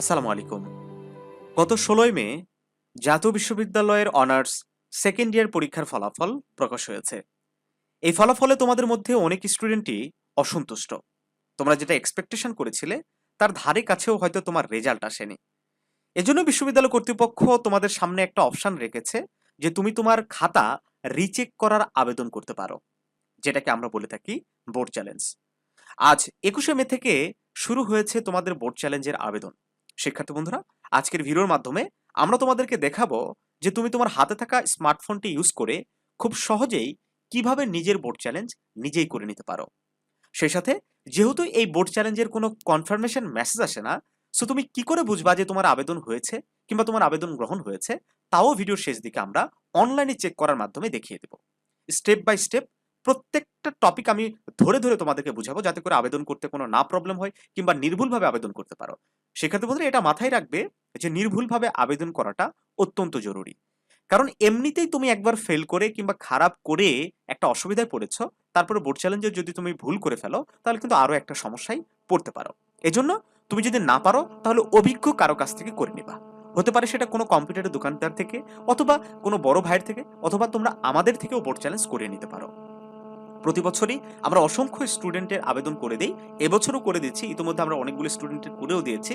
আসসালামু আলাইকুম। গত ষোলোই মে জাতীয় বিশ্ববিদ্যালয়ের অনার্স সেকেন্ড ইয়ার পরীক্ষার ফলাফল প্রকাশ হয়েছে। এই ফলাফলে তোমাদের মধ্যে অনেক স্টুডেন্টই অসন্তুষ্ট। তোমরা যেটা এক্সপেকটেশন করেছিলে, তার ধারে কাছেও হয়তো তোমার রেজাল্ট আসেনি। এজন্য বিশ্ববিদ্যালয় কর্তৃপক্ষ তোমাদের সামনে একটা অপশন রেখেছে যে তুমি তোমার খাতা রিচেক করার আবেদন করতে পারো, যেটাকে আমরা বলে থাকি বোর্ড চ্যালেঞ্জ আজ একুশে মে থেকে শুরু হয়েছে তোমাদের বোর্ড চ্যালেঞ্জের আবেদন। শিক্ষার্থী বন্ধুরা, আজকের ভিডিওর মাধ্যমে আমরা তোমাদেরকে দেখাবো যে তুমি তোমার হাতে থাকা স্মার্টফোনটি ইউজ করে খুব সহজেই কীভাবে নিজের বোর্ড চ্যালেঞ্জ নিজেই করে নিতে পারো। সেই সাথে যেহেতু এই বোর্ড চ্যালেঞ্জের কোনো কনফার্মেশন মেসেজ আসে না, সো তুমি কি করে বুঝবা যে তোমার আবেদন হয়েছে কিংবা তোমার আবেদন গ্রহণ হয়েছে, তাও ভিডিওর শেষ দিকে আমরা অনলাইনে চেক করার মাধ্যমে দেখিয়ে দেব। স্টেপ বাই স্টেপ প্রত্যেকটা টপিক আমি ধরে ধরে তোমাদেরকে বুঝাবো যাতে করে আবেদন করতে কোনো না প্রবলেম হয় কিংবা নির্ভুলভাবে আবেদন করতে পারো। সেক্ষেত্রে বন্ধুরা এটা মাথায় রাখবে যে নির্ভুলভাবে আবেদন করাটা অত্যন্ত জরুরি। কারণ এমনিতেই তুমি একবার ফেল করে কিংবা খারাপ করে একটা অসুবিধায় পড়েছ, তারপরে বোর্ড চ্যালেঞ্জে যদি তুমি ভুল করে ফেলো, তাহলে কিন্তু আরও একটা সমস্যায় পড়তে পারো। এজন্য তুমি যদি না পারো, তাহলে অভিজ্ঞ কারও কাছ থেকে করে নিবা। হতে পারে সেটা কোনো কম্পিউটারের দোকানদার থেকে, অথবা কোনো বড় ভাইয়ের থেকে, অথবা তোমরা আমাদের থেকেও বোর্ড চ্যালেঞ্জ করে নিতে পারো। প্রতি বছরই আমরা অসংখ্য স্টুডেন্টের আবেদন করে দিই। এবছরও করে দিচ্ছি, ইতিমধ্যে আমরা অনেকগুলো স্টুডেন্টের করেও দিয়েছি।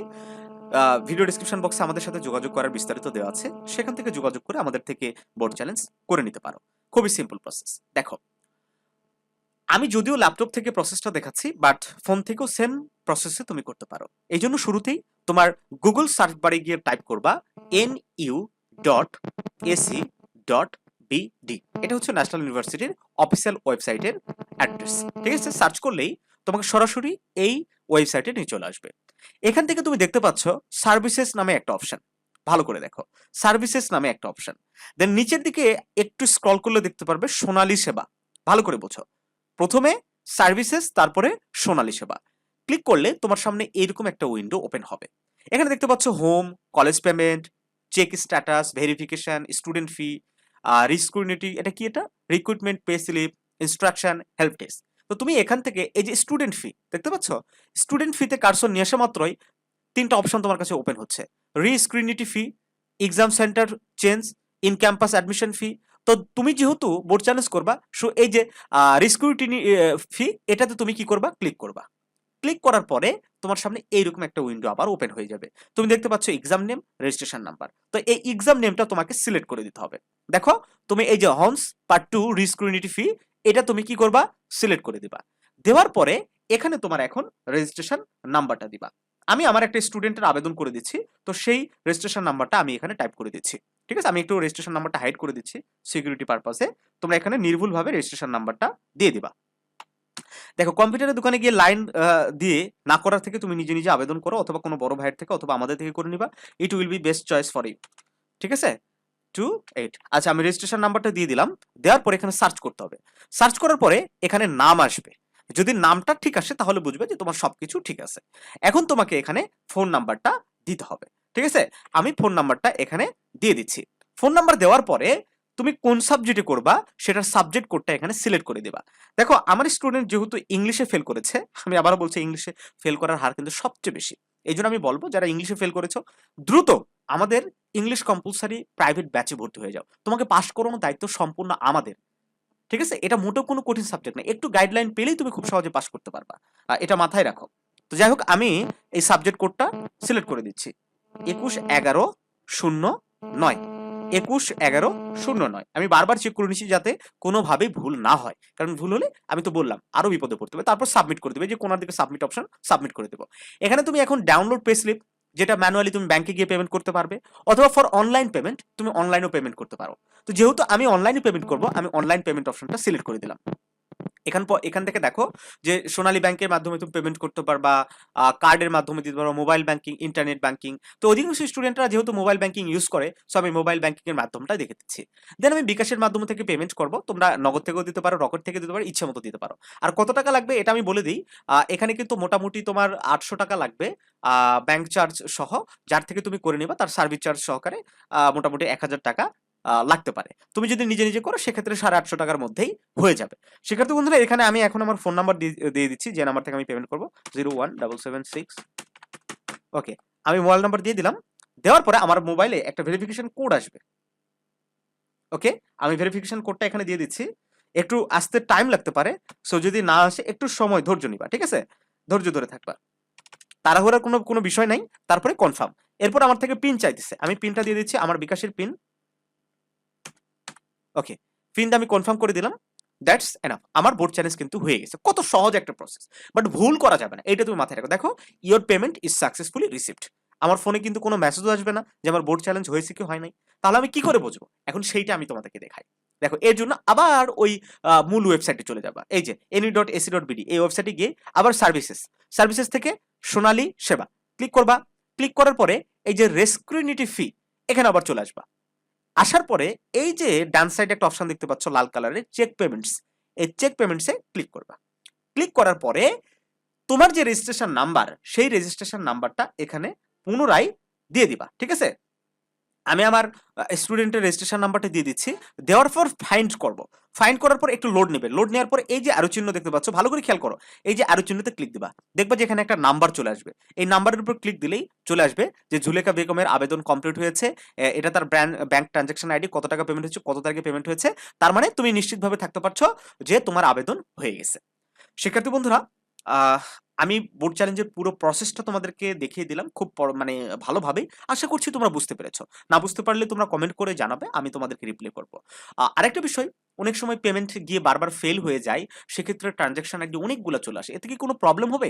ভিডিও ডিসক্রিপশন বক্সে আমাদের সাথে যোগাযোগ করার বিস্তারিত দেওয়া আছে। সেখান থেকে যোগাযোগ করে আমাদের থেকে বোর্ড চ্যালেঞ্জ করে নিতে পারো। খুবই সিম্পল প্রসেস দেখো, আমি যদিও ল্যাপটপ থেকে প্রসেসটা দেখাচ্ছি বাট ফোন থেকেও সেম প্রসেসে তুমি করতে পারো। এই জন্য শুরুতেই তোমার গুগল সার্চ বারে গিয়ে টাইপ করবা N U dot AC dot BD এটা হচ্ছে ন্যাশনাল ইউনিভার্সিটির অফিসিয়াল ওয়েবসাইটের অ্যাড্রেস ঠিক আছে? সার্চ করলেই তোমাকে সরাসরি এই ওয়েবসাইটে নিয়ে চলে আসবে। এখান থেকে তুমি দেখতে পাচ্ছ সার্ভিসেস নামে একটা অপশন ভালো করে দেখো। সার্ভিসেস নামে একটা অপশন দেন নিচের দিকে একটু স্ক্রল করলে দেখতে পারবে সোনালী সেবা। ভালো করে বোঝো। প্রথমে সার্ভিসেস তারপরে সোনালী সেবা। ক্লিক করলে তোমার সামনে এইরকম একটা উইন্ডো ওপেন হবে। এখানে দেখতে পাচ্ছ home college payment check status verification student fee rescrutiny এটা কি এটা? Recruitment pay slip instruction help test তো তুমি এখান থেকে এই যে স্টুডেন্ট ফি দেখতে পাচ্ছ? স্টুডেন্ট ফিতে কারসর নিয়ে আসা মাত্রই তিনটা অপশন তোমার কাছে ওপেন হচ্ছে। Rescrutiny fee exam centre change in campus admission fee তো তুমি যেহেতু বোর্ড চ্যালেঞ্জ করবা সো এই যে রিস্কুইটি ফি এটাতে তুমি কি করবা? ক্লিক করবা। ক্লিক করার পরে তোমার সামনে এইরকম একটা উইন্ডো আবার ওপেন হয়ে যাবে। তুমি দেখতে পাচ্ছ এক্সাম নেম রেজিস্ট্রেশন নাম্বার তো এই এক্সাম নেমটা তোমাকে সিলেক্ট করে দিতে হবে। দেখো, তুমি এই যে হন্স পার্ট টু রিস্ক্রিনিটি ফি এটা তুমি কি করবা? সিলেক্ট করে দিবা। দেওয়ার পরে এখানে তোমার এখন রেজিস্ট্রেশন নাম্বারটা দিবা। আমি আমার একটা স্টুডেন্টের আবেদন করে দিচ্ছি, তো সেই রেজিস্ট্রেশন নাম্বারটা আমি এখানে টাইপ করে দিচ্ছি। ঠিক আছে? আমি একটু রেজিস্ট্রেশন নাম্বারটা হাইড করে দিচ্ছি সিকিউরিটি পারপাসে তোমরা এখানে নির্ভুলভাবে রেজিস্ট্রেশন নাম্বারটা দিয়ে দিবা। দেখো কম্পিউটারের দোকানে গিয়ে লাইন দিয়ে না করার থেকে তুমি নিজে নিজে আবেদন করো, অথবা কোনো বড় ভাইয়ের থেকে অথবা আমাদের থেকে করে নিবা। It will be best choice for you ঠিক আছে? টু এইট আচ্ছা আমি রেজিস্ট্রেশন নাম্বারটা দিয়ে দিলাম। দেওয়ার পরে এখানে সার্চ করতে হবে। সার্চ করার পরে এখানে নাম আসবে। যদি নামটা ঠিক আসে, তাহলে বুঝবে যে তোমার সবকিছু ঠিক আছে। এখন তোমাকে এখানে ফোন নাম্বারটা দিতে হবে। ঠিক আছে? আমি ফোন নাম্বারটা এখানে দিয়ে দিচ্ছি। ফোন নাম্বার দেওয়ার পরে তুমি কোন সাবজেক্টে করবা, সেটার সাবজেক্ট কোডটা এখানে সিলেক্ট করে দিবা। দেখো, আমার স্টুডেন্ট যেহেতু ইংলিশে ফেল করেছে, আমি আবারও বলছি ইংলিশে ফেল করার হার কিন্তু সবচেয়ে বেশি। এই আমি বলব, যারা ইংলিশে ফেল করেছ, দ্রুত আমাদের ইংলিশ কম্পালসারি প্রাইভেট ব্যাচে ভর্তি হয়ে যাও। তোমাকে পাস করানোর দায়িত্ব সম্পূর্ণ আমাদের। ঠিক আছে? এটা মোটেও কোনো কঠিন সাবজেক্ট না। একটু গাইডলাইন পেলেই তুমি খুব সহজে পাস করতে পারবা। এটা মাথায় রাখো। তো যাই হোক, আমি এই সাবজেক্ট কোডটা সিলেক্ট করে দিচ্ছি। একুশ এগারো শূন্য নয়। একুশ এগারো শূন্য নয়। আমি বারবার চেক করে নিচ্ছি যাতে কোনোভাবেই ভুল না হয়। কারণ ভুল হলে আমি তো বললাম, আরও বিপদে পড়তে হবে। তারপর সাবমিট করে দেবে। যে কোনার দিকে সাবমিট অপশন সাবমিট করে দেবো। এখানে তুমি এখন ডাউনলোড পে স্লিপ যেটা ম্যানুয়ালি তুমি ব্যাংকে গিয়ে পেমেন্ট করতে পারবে, অথবা ফর অনলাইন পেমেন্ট তুমি অনলাইনেও পেমেন্ট করতে পারো। তো যেহেতু আমি অনলাইনে পেমেন্ট করব, আমি অনলাইন পেমেন্ট অপশনটা সিলেক্ট করে দিলাম। এখান এখান থেকে দেখো যে সোনালী ব্যাংকের মাধ্যমে তুমি পেমেন্ট করতে পারবা কার্ডের মাধ্যমে দিতে পারো মোবাইল ব্যাংকিং ইন্টারনেট ব্যাংকিং তো অধিকাংশ স্টুডেন্টরা যেহেতু মোবাইল ব্যাংকিং ইউজ করে সো আমি মোবাইল ব্যাংকিং এর মাধ্যমটা দেখে দিচ্ছি। দেন আমি বিকাশের মাধ্যম থেকে পেমেন্ট করব, তোমরা নগদ থেকেও দিতে পারো, রকেট থেকে দিতে পারো, ইচ্ছে মতো দিতে পারো। আর কত টাকা লাগবে এটা আমি বলে দিই এখানে কিন্তু মোটামুটি তোমার আটশো টাকা লাগবে ব্যাংক চার্জ সহ, যার থেকে তুমি করে নিবা তার সার্ভিস চার্জ সহকারে মোটামুটি এক হাজার টাকা লাগতে পারে। তুমি যদি নিজে নিজে করো, সেক্ষেত্রে সাড়ে আটশো টাকার মধ্যেই হয়ে যাবে। সেক্ষেত্রে বন্ধুরা, এখানে আমি এখন আমার ফোন নাম্বার দিয়ে দিচ্ছি, যে নাম্বার থেকে আমি পেমেন্ট করব। Zero one seven six okay আমি মোবাইল নাম্বার দিয়ে দিলাম। দেওয়ার পরে আমার মোবাইলে একটা ভেরিফিকেশন কোড আসবে। ওকে আমি ভেরিফিকেশন কোডটা এখানে দিয়ে দিচ্ছি। একটু আসতে টাইম লাগতে পারে সো যদি না আসে, একটু সময়, ধৈর্য নিবা, ঠিক আছে? ধৈর্য ধরে থাকবা। তাড়াহুড়ার কোনো কোনো বিষয় নাই, তারপরে কনফার্ম এরপর আমার থেকে পিন চাইতেছে। আমি পিনটা দিয়ে দিচ্ছি, আমার বিকাশের পিন ওকে পিনটা আমি কনফার্ম করে দিলাম দ্যাটস এনাফ আমার বোর্ড চ্যালেঞ্জ কিন্তু হয়ে গেছে। কত সহজ একটা প্রসেস বাট ভুল করা যাবে না। এটা তুমি মাথায় রাখো। দেখো your payment is successfully received আমার ফোনে কিন্তু কোনো মেসেজও আসবে না যে আমার বোর্ড চ্যালেঞ্জ হয়েছে কি হয় নাই। তাহলে আমি কি করে বুঝব? এখন সেইটা আমি তোমাদেরকে দেখাই। দেখো, এর জন্য আবার ওই মূল ওয়েবসাইটে চলে যাবা। এই যে NU dot AC dot BD এই ওয়েবসাইটে গিয়ে আবার সার্ভিসেস সার্ভিসেস থেকে সোনালী সেবা। ক্লিক করবা। ক্লিক করার পরে এই যে রেস্ক্রিনিটি ফি এখানে আবার চলে আসবা। আসার পরে এই যে ডান সাইডে একটা অপশন দেখতে পাচ্ছ লাল কালারের চেক পেমেন্টস এই চেক পেমেন্টসে ক্লিক করবা। ক্লিক করার পরে তোমার যে রেজিস্ট্রেশন নাম্বার সেই রেজিস্ট্রেশন নাম্বারটা এখানে পুনরায় দিয়ে দিবা, ঠিক আছে? আমি আমার স্টুডেন্টের রেজিস্ট্রেশন নাম্বারটা দিয়ে দিচ্ছি। দেওয়ার পর ফাইন্ড করব। ফাইন্ড করার পর একটু লোড নেবে। লোড নেওয়ার পর এই যে আরও চিহ্ন দেখতে পাচ্ছ, ভালো করে খেয়াল করো। এই যে আরও চিহ্নতে ক্লিক দিবা। দেখবা যে এখানে একটা নাম্বার চলে আসবে। এই নাম্বারের উপর ক্লিক দিলেই চলে আসবে যে ঝুলেকা বেগমের আবেদন কমপ্লিট হয়েছে। এটা তার ব্র্যান্ড ব্যাংক ট্রানজাকশন আইডি কত টাকা পেমেন্ট হচ্ছে কত তারিখে পেমেন্ট হয়েছে। তার মানে তুমি নিশ্চিতভাবে থাকতে পারছ যে তোমার আবেদন হয়ে গেছে। শিক্ষার্থী বন্ধুরা আমি বোর্ড চ্যালেঞ্জের পুরো প্রসেসটা তোমাদেরকে দেখিয়ে দিলাম খুব মানে ভালোভাবেই। আশা করছি তোমরা বুঝতে পেরেছ। না বুঝতে পারলে তোমরা কমেন্ট করে জানাবে, আমি তোমাদেরকে রিপ্লাই করব। আরেকটা বিষয়, অনেক সময় পেমেন্ট গিয়ে বারবার ফেল হয়ে যায়, সেক্ষেত্রে ট্রানজ্যাকশন আইডি অনেকগুলো চলে আসে। এতে কি কোনো প্রবলেম হবে?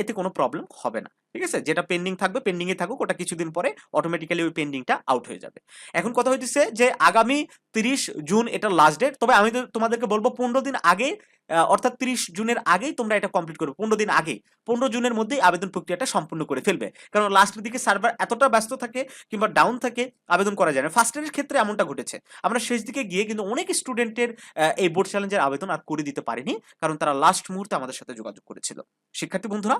এতে কোনো প্রবলেম হবে না। ঠিক আছে? যেটা পেন্ডিং থাকবে পেন্ডিং এ থাকুক, ওটা কিছুদিন পরে অটোমেটিক্যালি ওই পেন্ডিংটা আউট হয়ে যাবে। এখন কথা হইতেছে যে আগামী তিরিশ জুন এটা লাস্ট ডেট তবে আমি তোমাদেরকে বলব পনেরো দিন আগে অর্থাৎ তিরিশ জুনের আগেই তোমরা এটা কমপ্লিট করবে। পনেরো দিন আগেই পনেরো জুনের মধ্যেই আবেদন প্রক্রিয়াটা সম্পূর্ণ করে ফেলবে। কারণ লাস্টের দিকে সার্ভার এতটা ব্যস্ত থাকে কিংবা ডাউন থাকে, আবেদন করা যায় না। ফার্স্ট ইয়ারের ক্ষেত্রে এমনটা ঘটেছে। আমরা শেষ দিকে গিয়ে কিন্তু অনেক স্টুডেন্টের এই বোর্ড চ্যালেঞ্জের আবেদন আর করে দিতে পারিনি, কারণ তারা লাস্ট মুহূর্তে আমাদের সাথে যোগাযোগ করেছিল। শিক্ষার্থী বন্ধুরা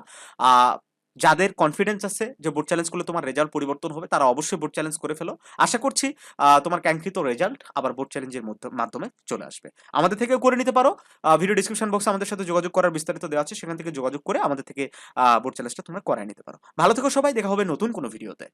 যাদের কনফিডেন্স আছে যে বোর্ড চ্যালেঞ্জ করলে তোমার রেজাল্ট পরিবর্তন হবে, তারা অবশ্যই বোর্ড চ্যালেঞ্জ করে ফেলো। আশা করছি তোমার কাঙ্ক্ষিত রেজাল্ট আবার বোর্ড চ্যালেঞ্জের মাধ্যমে চলে আসবে। আমাদের থেকেও করে নিতে পারো। ভিডিও ডিসক্রিপশন বক্সে আমাদের সাথে যোগাযোগ করার বিস্তারিত দেওয়া আছে, সেখান থেকে যোগাযোগ করে আমাদের থেকে বোর্ড চ্যালেঞ্জটা তোমরা করায় নিতে পারো। ভালো থেকো সবাই, দেখা হবে নতুন কোনো ভিডিওতে